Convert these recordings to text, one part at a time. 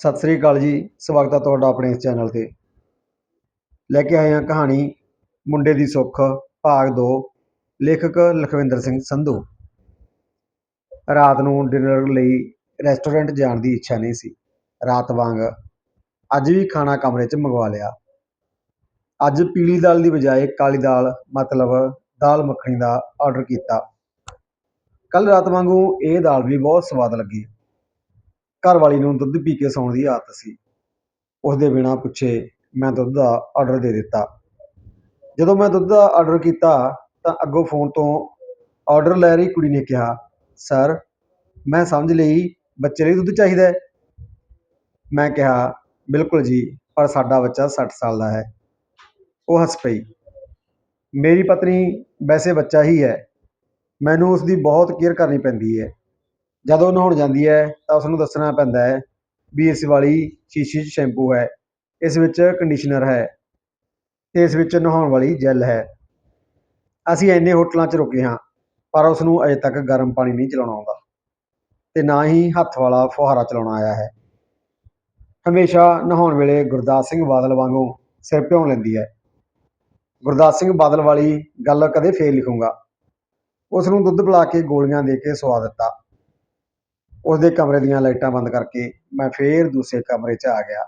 ਸਤਿ ਸ੍ਰੀ ਅਕਾਲ ਜੀ। ਸਵਾਗਤ ਹੈ ਤੁਹਾਡਾ ਆਪਣੇ ਇਸ ਚੈਨਲ ਤੇ। ਲੈ ਕੇ ਆਏ ਹਾਂ ਕਹਾਣੀ ਮੁੰਡੇ ਦੀ ਸੁੱਖ, ਭਾਗ 2 ਲੇਖਕ ਲਖਵਿੰਦਰ ਸਿੰਘ ਸੰਧੂ। ਰਾਤ ਨੂੰ ਡਿਨਰ ਲਈ ਰੈਸਟੋਰੈਂਟ ਜਾਣ ਦੀ ਇੱਛਾ ਨਹੀਂ ਸੀ। ਰਾਤ ਵਾਂਗ ਅੱਜ ਵੀ ਖਾਣਾ ਕਮਰੇ 'ਚ ਮੰਗਵਾ ਲਿਆ। ਅੱਜ ਪੀਲੀ ਦਾਲ ਦੀ ਬਜਾਏ ਕਾਲੀ ਦਾਲ, ਮਤਲਬ ਦਾਲ ਮੱਖਣੀ ਦਾ ਆਰਡਰ ਕੀਤਾ। ਕੱਲ ਰਾਤ ਵਾਂਗੂ ਇਹ ਦਾਲ ਵੀ ਬਹੁਤ ਸਵਾਦ ਲੱਗੀ। ਘਰ ਵਾਲੀ ਨੂੰ ਦੁੱਧ ਪੀ ਕੇ ਸੌਣ ਦੀ ਆਦਤ ਸੀ। ਉਸ ਦੇ ਬਿਨਾਂ ਪੁੱਛੇ ਮੈਂ ਦੁੱਧ ਦਾ ਆਰਡਰ ਦੇ ਦਿੱਤਾ। ਜਦੋਂ ਮੈਂ ਦੁੱਧ ਦਾ ਆਰਡਰ ਕੀਤਾ ਤਾਂ ਅੱਗੋਂ ਫੋਨ ਤੋਂ ਆਰਡਰ ਲੈ ਰਹੀ ਕੁੜੀ ਨੇ ਕਿਹਾ ਸਰ ਮੈਂ ਸਮਝ ਲਈ ਬੱਚੇ ਲਈ ਦੁੱਧ ਚਾਹੀਦਾ ਮੈਂ ਕਿਹਾ, ਬਿਲਕੁਲ ਜੀ, ਪਰ ਸਾਡਾ ਬੱਚਾ 60 ਸਾਲ ਦਾ ਹੈ। ਉਹ ਹੱਸ ਪਈ, ਮੇਰੀ ਪਤਨੀ ਵੈਸੇ ਬੱਚਾ ਹੀ ਹੈ। ਮੈਨੂੰ ਉਸ ਦੀ ਬਹੁਤ ਕੇਅਰ ਕਰਨੀ ਪੈਂਦੀ ਹੈ। ਜਦੋਂ ਨਹਾਉਣ ਜਾਂਦੀ ਹੈ, ਤਾਂ ਉਸਨੂੰ ਦੱਸਣਾ ਪੈਂਦਾ ਹੈ ਵੀ ਇਸ ਵਾਲੀ ਸ਼ੀਸ਼ੀ 'ਚ ਸ਼ੈਂਪੂ ਹੈ, ਇਸ ਵਿੱਚ ਕੰਡੀਸ਼ਨਰ ਹੈ ਅਤੇ ਇਸ ਵਿੱਚ ਨਹਾਉਣ ਵਾਲੀ ਜੈੱਲ ਹੈ। ਅਸੀਂ ਇੰਨੇ ਹੋਟਲਾਂ 'ਚ ਰੁਕੇ ਹਾਂ, ਪਰ ਉਸਨੂੰ ਅਜੇ ਤੱਕ ਗਰਮ ਪਾਣੀ ਨਹੀਂ ਚਲਾਉਣਾ ਆਉਂਦਾ ਤੇ ਨਾ ਹੀ ਹੱਥ ਵਾਲਾ ਫੁਹਾਰਾ ਚਲਾਉਣਾ ਆਇਆ ਹੈ। ਹਮੇਸ਼ਾ ਨਹਾਉਣ ਵੇਲੇ ਗੁਰਦਾਸ ਸਿੰਘ ਬਾਦਲ ਵਾਂਗੂ ਸਿਰ ਭਿਉਂ ਲੈਂਦੀ ਹੈ। ਗੁਰਦਾਸ ਸਿੰਘ ਬਾਦਲ ਵਾਲੀ ਗੱਲ ਕਦੇ ਫੇਰ ਲਿਖੂੰਗਾ। ਉਸ ਨੂੰ ਦੁੱਧ ਪਿਲਾ ਕੇ ਗੋਲੀਆਂ ਦੇ ਕੇ ਸਵਾ ਦਿੱਤਾ। ਉਸਦੇ ਕਮਰੇ ਦੀਆਂ ਲਾਈਟਾਂ ਬੰਦ ਕਰਕੇ ਮੈਂ ਫੇਰ ਦੂਸਰੇ ਕਮਰੇ 'ਚ ਆ ਗਿਆ।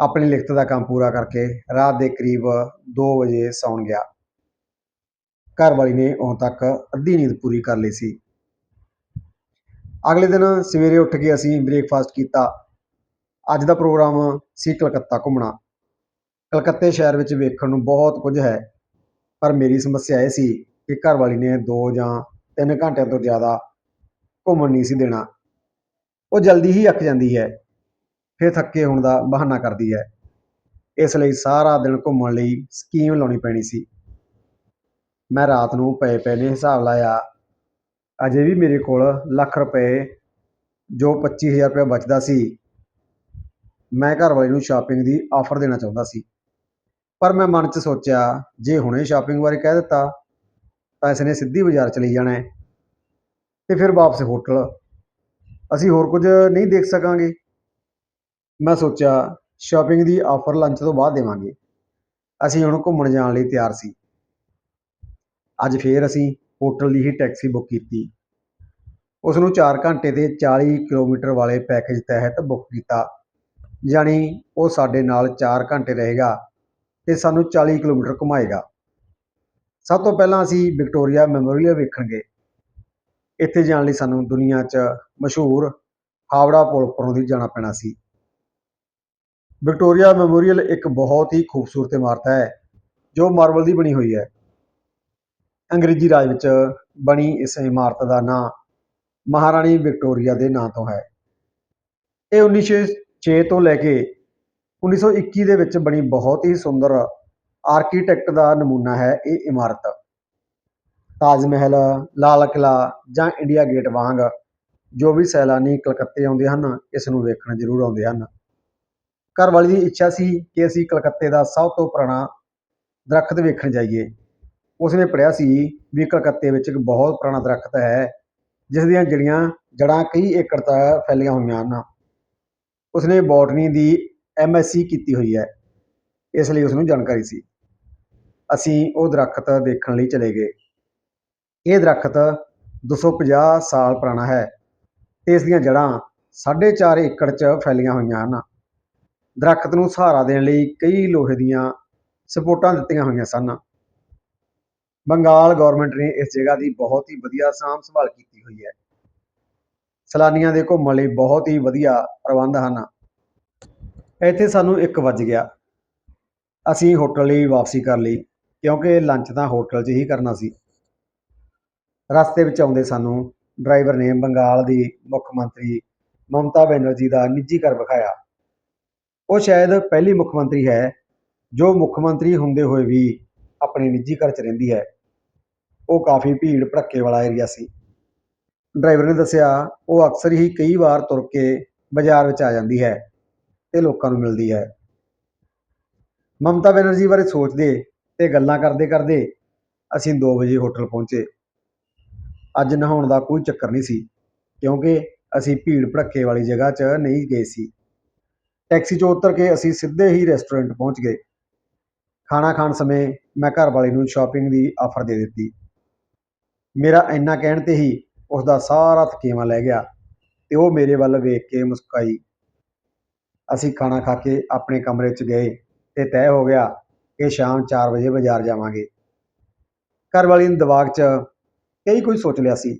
ਆਪਣੀ ਲਿਖਤ ਦਾ ਕੰਮ ਪੂਰਾ ਕਰਕੇ ਰਾਤ ਦੇ ਕਰੀਬ 2 ਵਜੇ ਸੌਣ ਗਿਆ। ਘਰ ਵਾਲੀ ਨੇ ਉਦੋਂ ਤੱਕ ਅੱਧੀ ਨੀਂਦ ਪੂਰੀ ਕਰ ਲਈ ਸੀ। ਅਗਲੇ ਦਿਨ ਸਵੇਰੇ ਉੱਠ ਕੇ ਅਸੀਂ ਬ੍ਰੇਕਫਾਸਟ ਕੀਤਾ। ਅੱਜ ਦਾ ਪ੍ਰੋਗਰਾਮ ਸੀ ਕਲਕੱਤਾ ਘੁੰਮਣਾ। ਕਲਕੱਤੇ ਸ਼ਹਿਰ ਵਿੱਚ ਵੇਖਣ ਨੂੰ ਬਹੁਤ ਕੁਝ ਹੈ, ਪਰ ਮੇਰੀ ਸਮੱਸਿਆ ਇਹ ਸੀ ਕਿ ਘਰ ਵਾਲੀ ਨੇ 2 ਜਾਂ 3 ਘੰਟਿਆਂ ਤੋਂ ਜ਼ਿਆਦਾ ਘੁੰਮਣ ਨਹੀਂ ਸੀ ਦੇਣਾ। ਉਹ ਜਲਦੀ ਹੀ ਅੱਕ ਜਾਂਦੀ ਹੈ। ਫਿਰ ਥੱਕੇ ਹੋਣ ਦਾ ਬਹਾਨਾ ਕਰਦੀ ਹੈ। ਇਸ ਲਈ ਸਾਰਾ ਦਿਨ ਘੁੰਮਣ ਲਈ ਸਕੀਮ ਲਾਉਣੀ ਪੈਣੀ ਸੀ। ਮੈਂ ਰਾਤ ਨੂੰ ਪਏ ਪਏ ਨੇ ਹਿਸਾਬ ਲਾਇਆ। ਅਜੇ ਵੀ ਮੇਰੇ ਕੋਲ ਲੱਖ ਰੁਪਏ ਜੋ 25000 ਰੁਪਏ ਬਚਦਾ ਸੀ, ਮੈਂ ਘਰ ਵਾਲੀ ਨੂੰ ਸ਼ਾਪਿੰਗ ਦੀ ਆਫਰ ਦੇਣਾ ਚਾਹੁੰਦਾ ਸੀ। ਪਰ ਮੈਂ ਮਨ 'ਚ ਸੋਚਿਆ, ਜੇ ਹੁਣੇ ਸ਼ਾਪਿੰਗ ਬਾਰੇ ਕਹਿ ਦਿੱਤਾ, ਤਾਂ ਇਸਨੇ ਸਿੱਧੀ ਬਾਜ਼ਾਰ ਚਲੀ ਜਾਣਾ ਤੇ ਫਿਰ ਵਾਪਸ ਹੋਟਲ। ਅਸੀਂ ਹੋਰ ਕੁਝ ਨਹੀਂ ਦੇਖ ਸਕਾਂਗੇ। ਮੈਂ ਸੋਚਿਆ ਸ਼ਾਪਿੰਗ ਦੀ ਆਫਰ ਲੰਚ ਤੋਂ ਬਾਅਦ ਦੇਵਾਂਗੇ। ਅਸੀਂ ਹੁਣ ਘੁੰਮਣ ਜਾਣ ਲਈ ਤਿਆਰ ਸੀ। ਅੱਜ ਫੇਰ ਅਸੀਂ ਹੋਟਲ ਦੀ ਹੀ ਟੈਕਸੀ ਬੁੱਕ ਕੀਤੀ। ਉਸ ਨੂੰ 4 ਘੰਟੇ ਤੇ 40 ਕਿਲੋਮੀਟਰ ਵਾਲੇ ਪੈਕੇਜ ਤਹਿਤ ਬੁੱਕ ਕੀਤਾ। ਯਾਨੀ ਉਹ ਸਾਡੇ ਨਾਲ 4 ਘੰਟੇ ਰਹੇਗਾ ਤੇ ਸਾਨੂੰ 40 ਕਿਲੋਮੀਟਰ ਘੁਮਾਏਗਾ। ਸਭ ਤੋਂ ਪਹਿਲਾਂ ਅਸੀਂ ਵਿਕਟੋਰੀਆ ਮੈਮੋਰੀਅਲ ਵੇਖਣ ਗਏ। ਇੱਥੇ ਜਾਣ ਲਈ ਸਾਨੂੰ ਦੁਨੀਆ 'ਚ ਮਸ਼ਹੂਰ ਹਾਵੜਾ ਪੁਲ ਉੱਪਰੋਂ ਦੀ ਜਾਣਾ ਪੈਣਾ ਸੀ। ਵਿਕਟੋਰੀਆ ਮੈਮੋਰੀਅਲ ਇੱਕ ਬਹੁਤ ਹੀ ਖੂਬਸੂਰਤ ਇਮਾਰਤ ਹੈ, ਜੋ ਮਾਰਬਲ ਦੀ ਬਣੀ ਹੋਈ ਹੈ। ਅੰਗਰੇਜ਼ੀ ਰਾਜ ਵਿੱਚ ਬਣੀ ਇਸ ਇਮਾਰਤ ਦਾ ਨਾਂ ਮਹਾਰਾਣੀ ਵਿਕਟੋਰੀਆ ਦੇ ਨਾਂ ਤੋਂ ਹੈ। ਇਹ 1906 ਤੋਂ ਲੈ ਕੇ 1921 ਦੇ ਵਿੱਚ ਬਣੀ ਬਹੁਤ ਹੀ ਸੁੰਦਰ ਆਰਕੀਟੈਕਟ ਦਾ ਨਮੂਨਾ ਹੈ ਇਹ ਇਮਾਰਤ। ਤਾਜ ਮਹਿਲ, ਲਾਲ ਕਿਲਾ ਜਾਂ ਇੰਡੀਆ ਗੇਟ ਵਾਂਗ ਜੋ ਵੀ ਸੈਲਾਨੀ ਕਲਕੱਤੇ ਆਉਂਦੇ ਹਨ, ਇਸ ਨੂੰ ਵੇਖਣ ਜ਼ਰੂਰ ਆਉਂਦੇ ਹਨ। ਘਰ ਵਾਲੀ ਦੀ ਇੱਛਾ ਸੀ ਕਿ ਅਸੀਂ ਕਲਕੱਤੇ ਦਾ ਸਭ ਤੋਂ ਪੁਰਾਣਾ ਦਰਖਤ ਵੇਖਣ ਜਾਈਏ। ਉਸਨੇ ਪੜ੍ਹਿਆ ਸੀ ਵੀ ਕਲਕੱਤੇ ਵਿੱਚ ਇੱਕ ਬਹੁਤ ਪੁਰਾਣਾ ਦਰਖਤ ਹੈ, ਜਿਸ ਦੀਆਂ ਜੜੀਆਂ ਜੜਾਂ ਕਈ ਏਕੜ ਤੱਕ ਫੈਲੀਆਂ ਹੋਈਆਂ ਹਨ। ਉਸਨੇ ਬੋਟਨੀ ਦੀ ਐਮਐਸਸੀ ਕੀਤੀ ਹੋਈ ਹੈ। ਇਸ ਲਈ ਉਸ ਨੂੰ ਜਾਣਕਾਰੀ ਸੀ। ਅਸੀਂ ਉਹ ਦਰਖਤ ਦੇਖਣ ਲਈ ਚਲੇ ਗਏ। ਇਹ ਦਰਖਤ 250 ਸਾਲ ਪੁਰਾਣਾ ਹੈ ਤੇ ਇਸ ਦੀਆਂ ਜੜਾਂ 4.5 ਏਕੜ 'ਚ ਫੈਲੀਆਂ ਹੋਈਆਂ ਹਨ। ਦਰਖਤ ਨੂੰ ਸਹਾਰਾ ਦੇਣ ਲਈ ਕਈ ਲੋਹੇ ਦੀਆਂ ਸਪੋਰਟਾਂ ਦਿੱਤੀਆਂ ਹੋਈਆਂ ਸਨ। ਬੰਗਾਲ ਗਵਰਨਮੈਂਟ ਨੇ ਇਸ ਜਗ੍ਹਾ ਦੀ ਬਹੁਤ ਹੀ ਵਧੀਆ ਸਾਂਭ ਸੰਭਾਲ ਕੀਤੀ ਹੋਈ ਹੈ। ਸੈਲਾਨੀਆਂ ਦੇ ਘੁੰਮਣ ਲਈ ਬਹੁਤ ਹੀ ਵਧੀਆ ਪ੍ਰਬੰਧ ਹਨ। ਇੱਥੇ ਸਾਨੂੰ 1 ਵੱਜ ਗਿਆ। ਅਸੀਂ ਹੋਟਲ ਲਈ ਵਾਪਸੀ ਕਰ ਲਈ, ਕਿਉਂਕਿ ਲੰਚ ਤਾਂ ਹੋਟਲ 'ਚ ਹੀ ਕਰਨਾ ਸੀ। ਰਸਤੇ ਵਿੱਚ ਆਉਂਦੇ ਸਾਨੂੰ ਡਰਾਈਵਰ ਨੇ ਬੰਗਾਲ ਦੀ ਮੁੱਖ ਮੰਤਰੀ ਮਮਤਾ ਬੈਨਰਜੀ ਦਾ ਨਿੱਜੀ ਘਰ ਵਿਖਾਇਆ। ਉਹ ਸ਼ਾਇਦ ਪਹਿਲੀ ਮੁੱਖ ਮੰਤਰੀ ਹੈ, ਜੋ ਮੁੱਖ ਮੰਤਰੀ ਹੁੰਦੇ ਹੋਏ ਵੀ ਆਪਣੇ ਨਿੱਜੀ ਘਰ 'ਚ ਰਹਿੰਦੀ ਹੈ। ਉਹ ਕਾਫੀ ਭੀੜ ਭੜੱਕੇ ਵਾਲਾ ਏਰੀਆ ਸੀ। ਡਰਾਈਵਰ ਨੇ ਦੱਸਿਆ, ਉਹ ਅਕਸਰ ਹੀ ਕਈ ਵਾਰ ਤੁਰ ਕੇ ਬਾਜ਼ਾਰ ਵਿੱਚ ਆ ਜਾਂਦੀ ਹੈ ਤੇ ਲੋਕਾਂ ਨੂੰ ਮਿਲਦੀ ਹੈ। ਮਮਤਾ ਬੈਨਰਜੀ ਬਾਰੇ ਸੋਚਦੇ ਤੇ ਗੱਲਾਂ ਕਰਦੇ ਕਰਦੇ ਅਸੀਂ 2 ਵਜੇ ਹੋਟਲ ਪਹੁੰਚੇ। ਅੱਜ ਨਹਾਉਣ ਦਾ ਕੋਈ ਚੱਕਰ ਨਹੀਂ ਸੀ, ਕਿਉਂਕਿ ਅਸੀਂ ਭੀੜ ਭੜੱਕੇ ਵਾਲੀ ਜਗ੍ਹਾ 'ਚ ਨਹੀਂ ਗਏ ਸੀ। ਟੈਕਸੀ 'ਚੋਂ ਉਤਰ ਕੇ ਅਸੀਂ ਸਿੱਧੇ ਹੀ ਰੈਸਟੋਰੈਂਟ ਪਹੁੰਚ ਗਏ। ਖਾਣਾ ਖਾਣ ਸਮੇਂ ਮੈਂ ਘਰ ਵਾਲੀ ਨੂੰ ਸ਼ਾਪਿੰਗ ਦੀ ਆਫਰ ਦੇ ਦਿੱਤੀ। ਮੇਰਾ ਇੰਨਾ ਕਹਿਣ ਤੇ ਹੀ ਉਸ ਦਾ ਸਾਰਾ ਥਕੇਵਾਂ ਲੈ ਗਿਆ ਤੇ ਉਹ ਮੇਰੇ ਵੱਲ ਵੇਖ ਕੇ ਮੁਸਕਾਈ ਅਸੀਂ ਖਾਣਾ ਖਾ ਕੇ ਆਪਣੇ ਕਮਰੇ 'ਚ ਗਏ ਤੇ ਤੈਅ ਹੋ ਗਿਆ ਕਿ ਸ਼ਾਮ 4 ਵਜੇ ਬਾਜ਼ਾਰ ਜਾਵਾਂਗੇ। ਘਰ ਵਾਲੀ ਨੇ ਦਿਮਾਗ 'ਚ ਕਈ ਕੁਝ ਸੋਚ ਲਿਆ ਸੀ।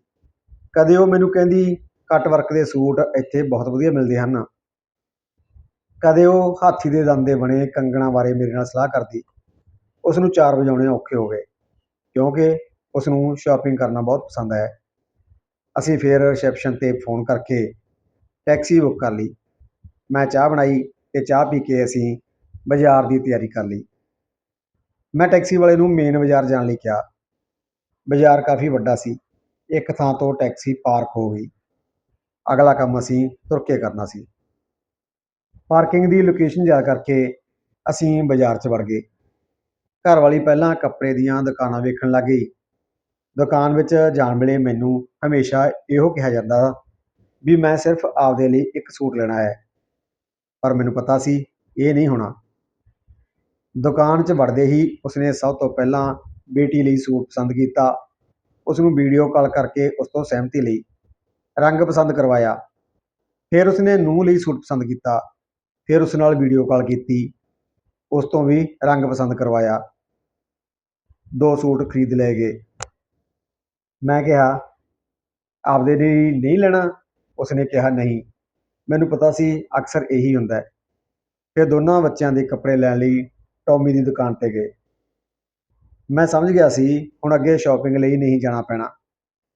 ਕਦੇ ਉਹ ਮੈਨੂੰ ਕਹਿੰਦੀ ਕੱਟ ਵਰਕ ਦੇ ਸੂਟ ਇੱਥੇ ਬਹੁਤ ਵਧੀਆ ਮਿਲਦੇ ਹਨ। ਕਦੇ ਉਹ ਹਾਥੀ ਦੇ ਦੰਦ ਦੇ ਬਣੇ ਕੰਗਣਾ ਬਾਰੇ ਮੇਰੇ ਨਾਲ ਸਲਾਹ ਕਰਦੀ। ਉਸ ਨੂੰ ਚਾਰ ਵਜਾਉਣੇ ਔਖੇ ਹੋ ਗਏ, ਕਿਉਂਕਿ ਉਸ ਨੂੰ ਸ਼ਾਪਿੰਗ ਕਰਨਾ ਬਹੁਤ ਪਸੰਦ ਹੈ। ਅਸੀਂ ਫਿਰ ਰਿਸੈਪਸ਼ਨ ਤੇ ਫੋਨ ਕਰਕੇ ਟੈਕਸੀ ਬੁੱਕ ਕਰ ਲਈ। ਮੈਂ ਚਾਹ ਬਣਾਈ ਤੇ ਚਾਹ ਪੀ ਕੇ ਅਸੀਂ ਬਾਜ਼ਾਰ ਦੀ ਤਿਆਰੀ ਕਰ ਲਈ। ਮੈਂ ਟੈਕਸੀ ਵਾਲੇ ਨੂੰ ਮੇਨ ਬਾਜ਼ਾਰ ਜਾਣ ਲਈ ਕਿਹਾ। ਬਾਜ਼ਾਰ ਕਾਫੀ ਵੱਡਾ ਸੀ। ਇੱਕ ਥਾਂ ਤੋਂ ਟੈਕਸੀ ਪਾਰਕ ਹੋ ਗਈ। ਅਗਲਾ ਕੰਮ ਅਸੀਂ ਤੁਰ ਕੇ ਕਰਨਾ ਸੀ। ਪਾਰਕਿੰਗ ਦੀ ਲੋਕੇਸ਼ਨ ਯਾਦ ਕਰਕੇ ਅਸੀਂ ਬਾਜ਼ਾਰ 'ਚ ਵੜ ਗਏ। ਘਰ ਵਾਲੀ ਪਹਿਲਾਂ ਕੱਪੜੇ ਦੀਆਂ ਦੁਕਾਨਾਂ ਵੇਖਣ ਲੱਗ ਗਈ। ਦੁਕਾਨ ਵਿੱਚ ਜਾਣ ਵੇਲੇ ਮੈਨੂੰ ਹਮੇਸ਼ਾ ਇਹੋ ਕਿਹਾ ਜਾਂਦਾ ਵੀ ਮੈਂ ਸਿਰਫ ਆਪਦੇ ਲਈ ਇੱਕ ਸੂਟ ਲੈਣਾ ਹੈ। ਪਰ ਮੈਨੂੰ ਪਤਾ ਸੀ ਇਹ ਨਹੀਂ ਹੋਣਾ। ਦੁਕਾਨ 'ਚ ਵੜਦੇ ਹੀ ਉਸਨੇ ਸਭ ਤੋਂ ਪਹਿਲਾਂ ਬੇਟੀ ਲਈ ਸੂਟ ਪਸੰਦ ਕੀਤਾ। ਉਸ ਨੂੰ ਵੀਡੀਓ ਕਾਲ ਕਰਕੇ ਉਸ ਤੋਂ ਸਹਿਮਤੀ ਲਈ ਰੰਗ ਪਸੰਦ ਕਰਵਾਇਆ। ਫਿਰ ਉਸਨੇ ਨੂੰਹ ਲਈ ਸੂਟ ਪਸੰਦ ਕੀਤਾ। ਫਿਰ ਉਸ ਨਾਲ ਵੀਡੀਓ ਕਾਲ ਕੀਤੀ। ਉਸ ਤੋਂ ਵੀ ਰੰਗ ਪਸੰਦ ਕਰਵਾਇਆ। ਦੋ ਸੂਟ ਖਰੀਦ ਲਏ ਗਏ। ਮੈਂ ਕਿਹਾ, ਆਪਦੇ ਲਈ ਨਹੀਂ ਲੈਣਾ? ਉਸਨੇ ਕਿਹਾ, ਨਹੀਂ। ਮੈਨੂੰ ਪਤਾ ਸੀ ਅਕਸਰ ਇਹੀ ਹੁੰਦਾ ਫਿਰ ਦੋਨਾਂ ਬੱਚਿਆਂ ਦੇ ਕੱਪੜੇ ਲੈਣ ਲਈ ਟੌਮੀ ਦੀ ਦੁਕਾਨ ਤੇ ਗਏ। ਮੈਂ ਸਮਝ ਗਿਆ ਸੀ, ਹੁਣ ਅੱਗੇ ਸ਼ਾਪਿੰਗ ਲਈ ਨਹੀਂ ਜਾਣਾ ਪੈਣਾ,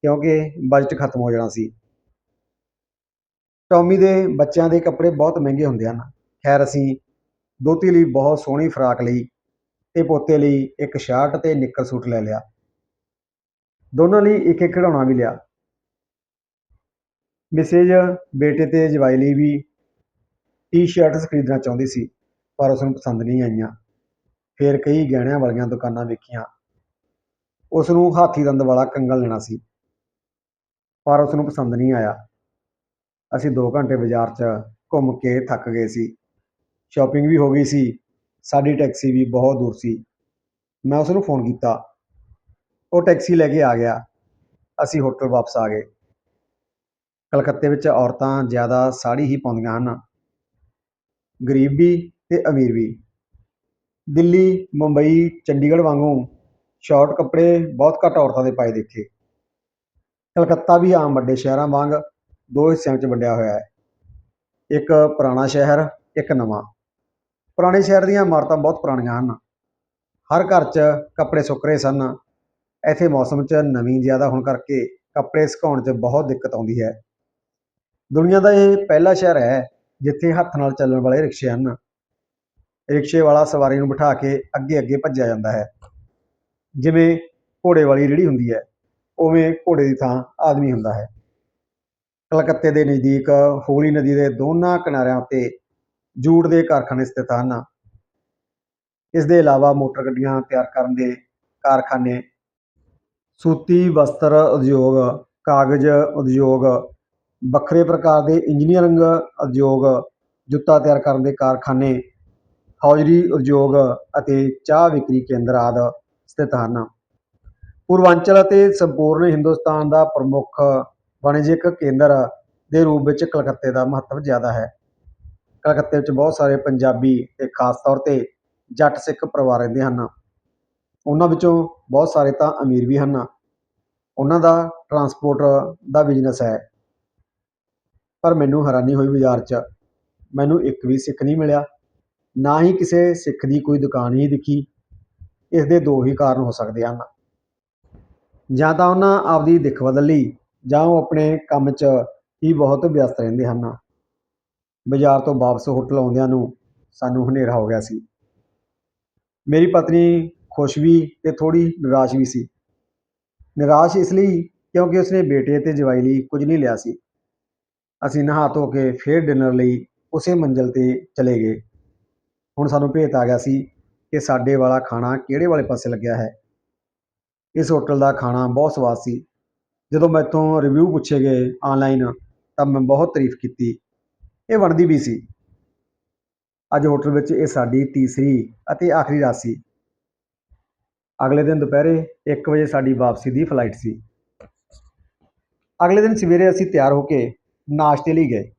ਕਿਉਂਕਿ ਬਜਟ ਖਤਮ ਹੋ ਜਾਣਾ ਸੀ। ਟੌਮੀ ਦੇ ਬੱਚਿਆਂ ਦੇ ਕੱਪੜੇ ਬਹੁਤ ਮਹਿੰਗੇ ਹੁੰਦੇ ਹਨ। ਖੈਰ ਅਸੀਂ ਦੋਤੀ ਲਈ ਬਹੁਤ ਸੋਹਣੀ ਫਰਾਕ ਲਈ ਤੇ ਪੋਤੇ ਲਈ ਇੱਕ ਸ਼ਰਟ ਤੇ ਨਿੱਕਰ ਸੂਟ ਲੈ ਲਿਆ। ਦੋਨਾਂ ਲਈ ਇੱਕ ਇੱਕ ਖਿਡੌਣਾ ਵੀ ਲਿਆ। ਮਿਸੇਜ ਬੇਟੇ ਤੇ ਜਵਾਈ ਲਈ ਵੀ ਟੀ-ਸ਼ਰਟਸ ਖਰੀਦਣਾ ਚਾਹੁੰਦੀ ਸੀ, ਪਰ ਉਸ ਨੂੰ ਪਸੰਦ ਨਹੀਂ ਆਈਆਂ। ਫਿਰ ਕਈ ਗਹਿਣਿਆਂ ਵਾਲੀਆਂ ਦੁਕਾਨਾਂ ਵੇਖੀਆਂ। ਉਸ ਨੂੰ ਹਾਥੀ ਦੰਦ ਵਾਲਾ ਕੰਗਣ ਲੈਣਾ ਸੀ, ਪਰ ਉਸ ਨੂੰ ਪਸੰਦ ਨਹੀਂ ਆਇਆ। ਅਸੀਂ 2 ਘੰਟੇ ਬਾਜ਼ਾਰ 'ਚ ਘੁੰਮ ਕੇ ਥੱਕ ਗਏ ਸੀ। ਸ਼ਾਪਿੰਗ ਵੀ ਹੋ ਗਈ ਸੀ, ਸਾਡੀ ਟੈਕਸੀ ਵੀ ਬਹੁਤ ਦੂਰ ਸੀ। ਮੈਂ ਉਸ ਨੂੰ ਫੋਨ ਕੀਤਾ। ਉਹ ਟੈਕਸੀ ਲੈ ਕੇ ਆ ਗਿਆ। ਅਸੀਂ ਹੋਟਲ ਵਾਪਸ ਆ ਗਏ। ਕਲਕੱਤੇ ਵਿੱਚ ਔਰਤਾਂ ਜ਼ਿਆਦਾ ਸਾੜੀ ਹੀ ਪਾਉਂਦੀਆਂ ਹਨ। ਗਰੀਬ ਵੀ ਤੇ ਅਮੀਰ ਵੀ। ਦਿੱਲੀ, ਮੁੰਬਈ, ਚੰਡੀਗੜ੍ਹ ਵਾਂਗੂ ਸ਼ਾਰਟ ਕੱਪੜੇ ਬਹੁਤ ਘੱਟ ਔਰਤਾਂ ਦੇ ਪਾਏ ਦੇਖੇ। ਕਲਕੱਤਾ ਵੀ ਆਮ ਵੱਡੇ ਸ਼ਹਿਰਾਂ ਵਾਂਗ ਦੋ ਹਿੱਸਿਆਂ ਵਿੱਚ ਵੰਡਿਆ ਹੋਇਆ ਹੈ। ਇੱਕ ਪੁਰਾਣਾ ਸ਼ਹਿਰ, ਇੱਕ ਨਵਾਂ। ਪੁਰਾਣੇ ਸ਼ਹਿਰ ਦੀਆਂ ਇਮਾਰਤਾਂ ਬਹੁਤ ਪੁਰਾਣੀਆਂ ਹਨ। ਹਰ ਘਰ 'ਚ ਕੱਪੜੇ ਸੁੱਕ ਰਹੇ ਸਨ। ਇੱਥੇ ਮੌਸਮ 'ਚ ਨਮੀ ਜ਼ਿਆਦਾ ਹੋਣ ਕਰਕੇ ਕੱਪੜੇ ਸੁਕਾਉਣ 'ਚ ਬਹੁਤ ਦਿੱਕਤ ਆਉਂਦੀ ਹੈ। ਦੁਨੀਆ ਦਾ ਇਹ ਪਹਿਲਾ ਸ਼ਹਿਰ ਹੈ ਜਿੱਥੇ ਹੱਥ ਨਾਲ ਚੱਲਣ ਵਾਲੇ ਰਿਕਸ਼ੇ ਹਨ। ਰਿਕਸ਼ੇ ਵਾਲਾ ਸਵਾਰੀ ਨੂੰ ਬਿਠਾ ਕੇ ਅੱਗੇ ਅੱਗੇ ਭੱਜਿਆ ਜਾਂਦਾ ਹੈ। ਜਿਵੇਂ ਘੋੜੇ ਵਾਲੀ ਰੇਹੜੀ ਹੁੰਦੀ ਹੈ, ਉਵੇਂ ਘੋੜੇ ਦੀ ਥਾਂ ਆਦਮੀ ਹੁੰਦਾ ਹੈ। ਕਲਕੱਤੇ ਦੇ ਨਜ਼ਦੀਕ ਹੂਗਲੀ ਨਦੀ ਦੇ ਦੋਨਾਂ ਕਿਨਾਰਿਆਂ ਉੱਤੇ ਜੂਟ ਦੇ ਕਾਰਖਾਨੇ ਸਥਿਤ ਹਨ। ਇਸ ਦੇ ਇਲਾਵਾ ਮੋਟਰ ਗੱਡੀਆਂ ਤਿਆਰ ਕਰਨ ਦੇ ਕਾਰਖਾਨੇ, ਸੂਤੀ ਵਸਤਰ ਉਦਯੋਗ, ਕਾਗਜ਼ ਉਦਯੋਗ, ਵੱਖਰੇ ਪ੍ਰਕਾਰ ਦੇ ਇੰਜੀਨੀਅਰਿੰਗ ਉਦਯੋਗ, ਜੁੱਤਾ ਤਿਆਰ ਕਰਨ ਦੇ ਕਾਰਖਾਨੇ ਹੌਜ਼ਰੀ, ਉਦਯੋਗ ਅਤੇ ਚਾਹ ਵਿਕਰੀ ਕੇਂਦਰ ਆਦਿ ਸਥਿਤ ਹਨ। ਪੂਰਵਾਂਚਲ ਅਤੇ ਸੰਪੂਰਨ ਹਿੰਦੁਸਤਾਨ ਦਾ ਪ੍ਰਮੁੱਖ ਵਾਣਿਜਿਕ ਕੇਂਦਰ ਦੇ ਰੂਪ ਵਿੱਚ ਕਲਕੱਤੇ ਦਾ ਮਹੱਤਵ ਜ਼ਿਆਦਾ ਹੈ। ਕਲਕੱਤੇ ਵਿੱਚ ਬਹੁਤ ਸਾਰੇ ਪੰਜਾਬੀ ਅਤੇ ਖਾਸ ਤੌਰ ਤੇ ਜੱਟ ਸਿੱਖ ਪਰਿਵਾਰ ਰਹਿੰਦੇ ਹਨ। ਉਹਨਾਂ ਵਿੱਚੋਂ ਬਹੁਤ ਸਾਰੇ ਤਾਂ ਅਮੀਰ ਵੀ ਹਨ। ਉਹਨਾਂ ਦਾ ਟਰਾਂਸਪੋਰਟ ਦਾ ਬਿਜ਼ਨਸ ਹੈ। ਪਰ ਮੈਨੂੰ ਹੈਰਾਨੀ ਹੋਈ ਬਾਜ਼ਾਰ 'ਚ। ਮੈਨੂੰ ਇੱਕ ਵੀ ਸਿੱਖ ਨਹੀਂ ਮਿਲਿਆ। ਨਾ ਹੀ ਕਿਸੇ ਸਿੱਖ ਦੀ ਕੋਈ ਦੁਕਾਨ ਹੀ ਦਿਖੀ ਇਸ ਦੇ ਦੋ ਹੀ ਕਾਰਨ ਹੋ ਸਕਦੇ ਹਨ। ਜਾਂ ਤਾਂ ਉਹਨਾਂ ਆਪਦੀ ਦਿੱਖ ਬਦਲ ਲਈ, ਜਾਂ ਉਹ ਆਪਣੇ ਕੰਮ 'ਚ ਹੀ ਬਹੁਤ ਵਿਅਸਤ ਰਹਿੰਦੇ ਹਨ। ਬਾਜ਼ਾਰ ਤੋਂ ਵਾਪਸ ਹੋਟਲ ਆਉਂਦਿਆਂ ਨੂੰ ਸਾਨੂੰ ਹਨੇਰਾ ਹੋ ਗਿਆ ਸੀ। ਮੇਰੀ ਪਤਨੀ ਖੁਸ਼ ਵੀ ਅਤੇ ਥੋੜ੍ਹੀ ਨਿਰਾਸ਼ ਵੀ ਸੀ। ਨਿਰਾਸ਼ ਇਸ ਲਈ ਕਿਉਂਕਿ ਉਸਨੇ ਬੇਟੇ ਅਤੇ ਜਵਾਈ ਲਈ ਕੁਝ ਨਹੀਂ ਲਿਆ ਸੀ। ਅਸੀਂ ਨਹਾ ਧੋ ਕੇ ਫਿਰ ਡਿਨਰ ਲਈ ਉਸੇ ਮੰਜ਼ਿਲ ਤੇ ਚਲੇ ਗਏ। ਹੁਣ ਸਾਨੂੰ ਭੇਤ ਆ ਗਿਆ ਸੀ ਕਿ ਸਾਡੇ ਵਾਲਾ ਖਾਣਾ ਕਿਹੜੇ ਵਾਲੇ ਪਾਸੇ ਲੱਗਿਆ ਹੈ। ਇਸ ਹੋਟਲ ਦਾ ਖਾਣਾ ਬਹੁਤ ਸਵਾਦ ਸੀ। ਜਦੋਂ ਮੈਥੋਂ ਰਿਵਿਊ ਪੁੱਛੇ ਗਏ ਆਨਲਾਈਨ ਤਾਂ ਮੈਂ ਬਹੁਤ ਤਾਰੀਫ ਕੀਤੀ। ਇਹ ਬਣਦੀ ਵੀ ਸੀ। ਅੱਜ ਹੋਟਲ ਵਿੱਚ ਇਹ ਸਾਡੀ ਤੀਸਰੀ ਅਤੇ ਆਖਰੀ ਰਾਤ ਸੀ। ਅਗਲੇ ਦਿਨ ਦੁਪਹਿਰੇ 1 ਵਜੇ ਸਾਡੀ ਵਾਪਸੀ ਦੀ ਫਲਾਈਟ ਸੀ। ਅਗਲੇ ਦਿਨ ਸਵੇਰੇ ਅਸੀਂ ਤਿਆਰ ਹੋ ਕੇ ਨਾਸ਼ਤੇ ਲਈ ਗਏ।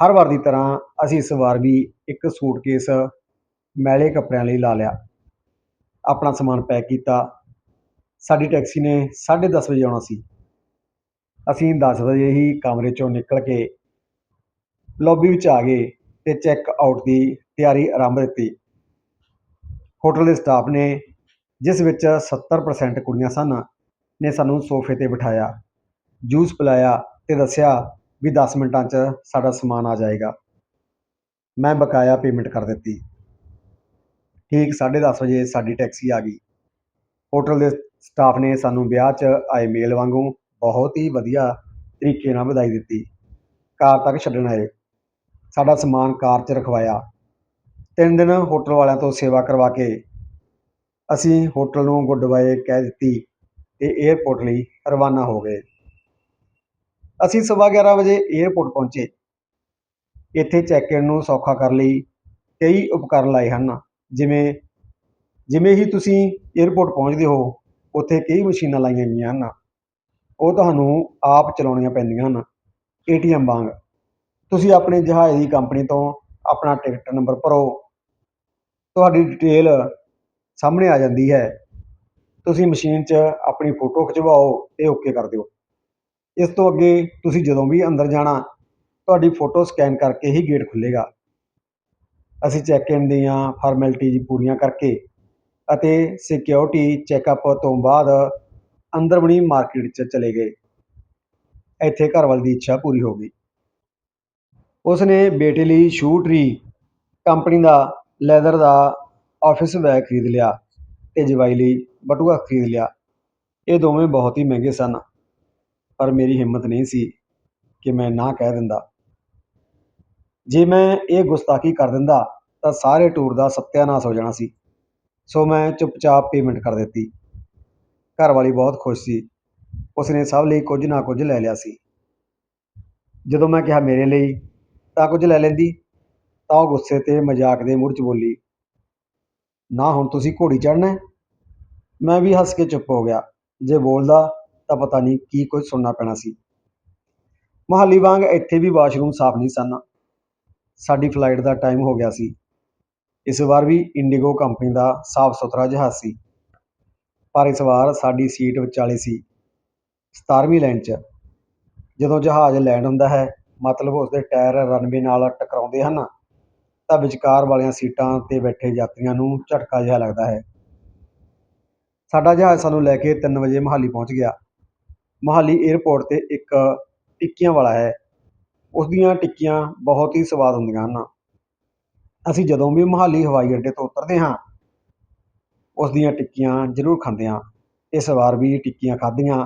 ਹਰ ਵਾਰ ਦੀ ਤਰ੍ਹਾਂ ਅਸੀਂ ਇਸ ਵਾਰ ਵੀ ਇੱਕ ਸੂਟਕੇਸ ਮੈਲੇ ਕੱਪੜਿਆਂ ਲਈ ਲਾ ਲਿਆ। ਆਪਣਾ ਸਮਾਨ ਪੈਕ ਕੀਤਾ। ਸਾਡੀ ਟੈਕਸੀ ਨੇ 10:30 ਵਜੇ ਆਉਣਾ ਸੀ। ਅਸੀਂ 10 ਵਜੇ ਹੀ ਕਮਰੇ ਚੋਂ ਨਿਕਲ ਕੇ ਲੌਬੀ ਵਿੱਚ ਆ ਗਏ ਤੇ ਚੈੱਕ ਆਊਟ ਦੀ ਤਿਆਰੀ ਆਰੰਭ ਦਿੱਤੀ। ਹੋਟਲ ਦੇ ਸਟਾਫ ਨੇ, ਜਿਸ ਵਿੱਚ 70% ਕੁੜੀਆਂ ਸਨ, ਨੇ ਸਾਨੂੰ ਸੋਫੇ ਤੇ ਬਿਠਾਇਆ ਜੂਸ ਪਿਲਾਇਆ ਤੇ ਦੱਸਿਆ ਵੀ 10 ਮਿੰਟਾਂ 'ਚ ਸਾਡਾ ਸਮਾਨ ਆ ਜਾਏਗਾ। ਮੈਂ ਬਕਾਇਆ ਪੇਮੈਂਟ ਕਰ ਦਿੱਤੀ। ਠੀਕ 10:30 ਵਜੇ ਸਾਡੀ ਟੈਕਸੀ ਆ ਗਈ। ਹੋਟਲ ਦੇ ਸਟਾਫ ਨੇ ਸਾਨੂੰ ਵਿਆਹ 'ਚ ਆਏ ਮੇਲ ਵਾਂਗੂ ਬਹੁਤ ਹੀ ਵਧੀਆ ਤਰੀਕੇ ਨਾਲ ਵਧਾਈ ਦਿੱਤੀ। ਕਾਰ ਤੱਕ ਛੱਡਣ ਆਏ। ਸਾਡਾ ਸਮਾਨ ਕਾਰ 'ਚ ਰਖਵਾਇਆ। ਤਿੰਨ ਦਿਨ ਹੋਟਲ ਵਾਲਿਆਂ ਤੋਂ ਸੇਵਾ ਕਰਵਾ ਕੇ ਅਸੀਂ ਹੋਟਲ ਨੂੰ ਗੁੱਡ ਬਾਏ ਕਹਿ ਦਿੱਤੀ ਤੇ 에ਅਰਪੋਰਟ ਲਈ ਰਵਾਨਾ ਹੋ ਗਏ। ਅਸੀਂ ਸਵਾ 11 ਵਜੇ 에ਅਰਪੋਰਟ ਪਹੁੰਚੇ। ਇੱਥੇ ਚੈੱਕ ਇਨ ਨੂੰ ਸੌਖਾ ਕਰਨ ਲਈ, ਕਈ ਉਪਕਰਨ ਲਾਏ ਹਨ, ਜਿਵੇਂ ਜਿਵੇਂ ਹੀ ਤੁਸੀਂ 에ਅਰਪੋਰਟ ਪਹੁੰਚਦੇ ਹੋ, ਉੱਥੇ ਕਈ ਮਸ਼ੀਨਾਂ ਲਾਈਆਂ ਗਈਆਂ ਹਨ। ਉਹ ਤੁਹਾਨੂੰ ਆਪ ਚਲਾਉਣੀਆਂ ਪੈਂਦੀਆਂ ਹਨ। ਏਟੀਐਮ ਵਾਂਗ। ਤੁਸੀਂ ਆਪਣੇ ਜਹਾਜ਼ ਦੀ ਕੰਪਨੀ ਤੋਂ ਆਪਣਾ ਟਿਕਟ ਨੰਬਰ ਭਰੋ। ਤੁਹਾਡੀ ਡਿਟੇਲ ਸਾਹਮਣੇ ਆ ਜਾਂਦੀ ਹੈ। ਤੁਸੀਂ ਮਸ਼ੀਨ 'ਚ ਆਪਣੀ ਫੋਟੋ ਖਿਚਵਾਓ ਤੇ ਓਕੇ ਕਰ ਦਿਓ। ਇਸ ਤੋਂ ਅੱਗੇ ਤੁਸੀਂ ਜਦੋਂ ਵੀ ਅੰਦਰ ਜਾਣਾ, ਤੁਹਾਡੀ ਫੋਟੋ ਸਕੈਨ ਕਰਕੇ ਹੀ ਗੇਟ ਖੁੱਲ੍ਹੇਗਾ। ਅਸੀਂ ਚੈੱਕ ਇਨ ਦੀਆਂ ਫਾਰਮੈਲਿਟੀਜ਼ ਪੂਰੀਆਂ ਕਰਕੇ ਅਤੇ ਸਿਕਿਉਰਿਟੀ ਚੈੱਕਅਪ ਤੋਂ ਬਾਅਦ ਅੰਦਰ ਬਣੀ ਮਾਰਕੀਟ 'ਚ ਚਲੇ ਗਏ। ਇੱਥੇ ਘਰਵਾਲ ਦੀ ਇੱਛਾ ਪੂਰੀ ਹੋ ਗਈ। ਉਸ ਨੇ ਬੇਟੇ ਲਈ ਸ਼ੂ ਟਰੀ ਕੰਪਨੀ ਦਾ ਲੈਦਰ ਦਾ ਆਫਿਸ ਬੈਗ ਖਰੀਦ ਲਿਆ ਤੇ ਜਵਾਈ ਲਈ ਬਟੂਆ ਖਰੀਦ ਲਿਆ। ਇਹ ਦੋਵੇਂ ਬਹੁਤ ਹੀ ਮਹਿੰਗੇ ਸਨ। ਪਰ ਮੇਰੀ ਹਿੰਮਤ ਨਹੀਂ ਸੀ ਕਿ ਮੈਂ ਨਾ ਕਹਿ ਦਿੰਦਾ। ਜੇ ਮੈਂ ਇਹ ਗੁਸਤਾਖੀ ਕਰ ਦਿੰਦਾ, ਤਾਂ ਸਾਰੇ ਟੂਰ ਦਾ ਸੱਤਿਆਨਾਸ਼ ਹੋ ਜਾਣਾ ਸੀ। ਸੋ ਮੈਂ ਚੁੱਪਚਾਪ ਪੇਮੈਂਟ ਕਰ ਦਿੱਤੀ। ਘਰ ਵਾਲੀ ਬਹੁਤ ਖੁਸ਼ ਸੀ। ਉਸਨੇ ਸਭ ਲਈ ਕੁਝ ਨਾ ਕੁਝ ਲੈ ਲਿਆ ਸੀ। ਜਦੋਂ ਮੈਂ ਕਿਹਾ ਮੇਰੇ ਲਈ, ਤਾਂ ਕੁਝ ਲੈ ਲੈਂਦੀ, ਤਾਂ ਉਹ ਗੁੱਸੇ ਤੇ ਮਜ਼ਾਕ ਦੇ ਮੂਡ 'ਚ ਬੋਲੀ, ਨਾ ਹੁਣ ਤੁਸੀਂ ਘੋੜੀ ਚੜਨਾ ਮੈਂ ਵੀ ਹੱਸ ਕੇ ਚੁੱਪ ਹੋ ਗਿਆ। ਜੇ ਬੋਲਦਾ ਤਾਂ ਪਤਾ ਨਹੀਂ ਕੀ ਕੁਝ ਸੁਣਨਾ ਪੈਣਾ ਸੀ। ਮਹਾਲੀ ਵਾਂਗ ਇੱਥੇ ਵੀ ਵਾਸ਼ਰੂਮ ਸਾਫ਼ ਨਹੀਂ ਸਨ। ਸਾਡੀ ਫਲਾਈਟ ਦਾ ਟਾਈਮ ਹੋ ਗਿਆ ਸੀ। ਇਸ ਵਾਰ ਵੀ ਇੰਡੀਗੋ ਕੰਪਨੀ ਦਾ ਸਾਫ਼ ਸੁਥਰਾ ਜਹਾਜ਼ ਸੀ। ਪਰ ਇਸ ਵਾਰ ਸਾਡੀ ਸੀਟ ਵਿਚਾਲੇ ਸੀ। 17ਵੀਂ ਲਾਈਨ 'ਚ ਜਦੋਂ ਜਹਾਜ਼ ਲੈਂਡ ਹੁੰਦਾ ਹੈ, ਮਤਲਬ ਉਸਦੇ ਟਾਇਰ ਰਨਵੇ ਨਾਲ ਟਕਰਾਉਂਦੇ ਹਨ, ਤਾਂ ਵਿਚਕਾਰ ਵਾਲੀਆਂ ਸੀਟਾਂ 'ਤੇ ਬੈਠੇ ਯਾਤਰੀਆਂ ਨੂੰ ਝਟਕਾ ਜਿਹਾ ਲੱਗਦਾ ਹੈ। ਸਾਡਾ ਜਹਾਜ਼ ਸਾਨੂੰ ਲੈ ਕੇ 3 ਵਜੇ ਮੋਹਾਲੀ ਪਹੁੰਚ ਗਿਆ। ਮੋਹਾਲੀ ਏਅਰਪੋਰਟ ਤੇ ਇੱਕ ਟਿੱਕੀਆਂ ਵਾਲਾ ਹੈ। ਉਸ ਦੀਆਂ ਟਿੱਕੀਆਂ ਬਹੁਤ ਹੀ ਸਵਾਦ ਹੁੰਦੀਆਂ ਹਨ। ਅਸੀਂ ਜਦੋਂ ਵੀ ਮੋਹਾਲੀ ਹਵਾਈ ਅੱਡੇ ਤੋਂ ਉਤਰਦੇ ਹਾਂ ਉਸ ਦੀਆਂ ਟਿੱਕੀਆਂ ਜ਼ਰੂਰ ਖਾਂਦੇ ਹਾਂ। ਇਸ ਵਾਰ ਵੀ ਟਿੱਕੀਆਂ ਖਾਧੀਆਂ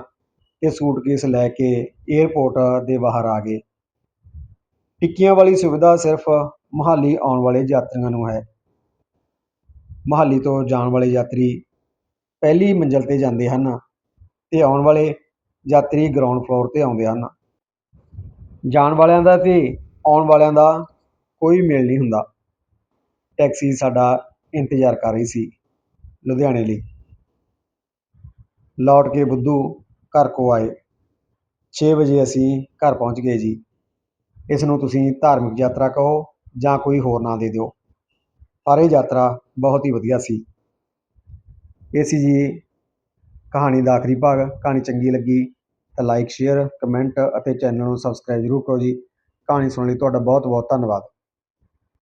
ਤੇ ਸੂਟਕੇਸ ਲੈ ਕੇ ਏਅਰਪੋਰਟ ਦੇ ਬਾਹਰ ਆ ਗਏ। ਟਿੱਕੀਆਂ ਵਾਲੀ ਸੁਵਿਧਾ ਸਿਰਫ ਮੋਹਾਲੀ ਆਉਣ ਵਾਲੇ ਯਾਤਰੀਆਂ ਨੂੰ ਹੈ। ਮੋਹਾਲੀ ਤੋਂ ਜਾਣ ਵਾਲੇ ਯਾਤਰੀ ਪਹਿਲੀ ਮੰਜ਼ਿਲ ਤੇ ਜਾਂਦੇ ਹਨ ਅਤੇ ਆਉਣ ਵਾਲੇ ਯਾਤਰੀ ਗਰਾਊਂਡ ਫਲੋਰ ਤੇ ਆਉਂਦੇ ਹਨ। ਜਾਣ ਵਾਲਿਆਂ ਦਾ ਤੇ ਆਉਣ ਵਾਲਿਆਂ ਦਾ ਕੋਈ ਮੇਲ ਨਹੀਂ ਹੁੰਦਾ। ਟੈਕਸੀ ਸਾਡਾ ਇੰਤਜ਼ਾਰ ਕਰ ਰਹੀ ਸੀ ਲੁਧਿਆਣੇ ਲਈ। ਲੌਟ ਕੇ ਬੁੱਧੂ ਘਰ ਕੋ ਆਏ। 6 ਵਜੇ ਅਸੀਂ ਘਰ ਪਹੁੰਚ ਗਏ ਜੀ। ਇਸ ਨੂੰ ਤੁਸੀਂ ਧਾਰਮਿਕ ਯਾਤਰਾ ਕਹੋ ਜਾਂ ਕੋਈ ਹੋਰ ਨਾਂ ਦੇ ਦਿਓ। ਪਰ ਇਹ ਯਾਤਰਾ ਬਹੁਤ ਹੀ ਵਧੀਆ ਸੀ। ਇਹ ਸੀ ਜੀ ਕਹਾਣੀ ਦਾ ਆਖਰੀ ਭਾਗ, ਕਹਾਣੀ ਚੰਗੀ ਲੱਗੀ ਤਾਂ ਲਾਈਕ ਸ਼ੇਅਰ ਕਮੈਂਟ ਅਤੇ ਚੈਨਲ ਨੂੰ ਸਬਸਕ੍ਰਾਈਬ ਜ਼ਰੂਰ ਕਰੋ ਜੀ। ਕਹਾਣੀ ਸੁਣਨ ਲਈ ਤੁਹਾਡਾ ਬਹੁਤ ਬਹੁਤ ਧੰਨਵਾਦ।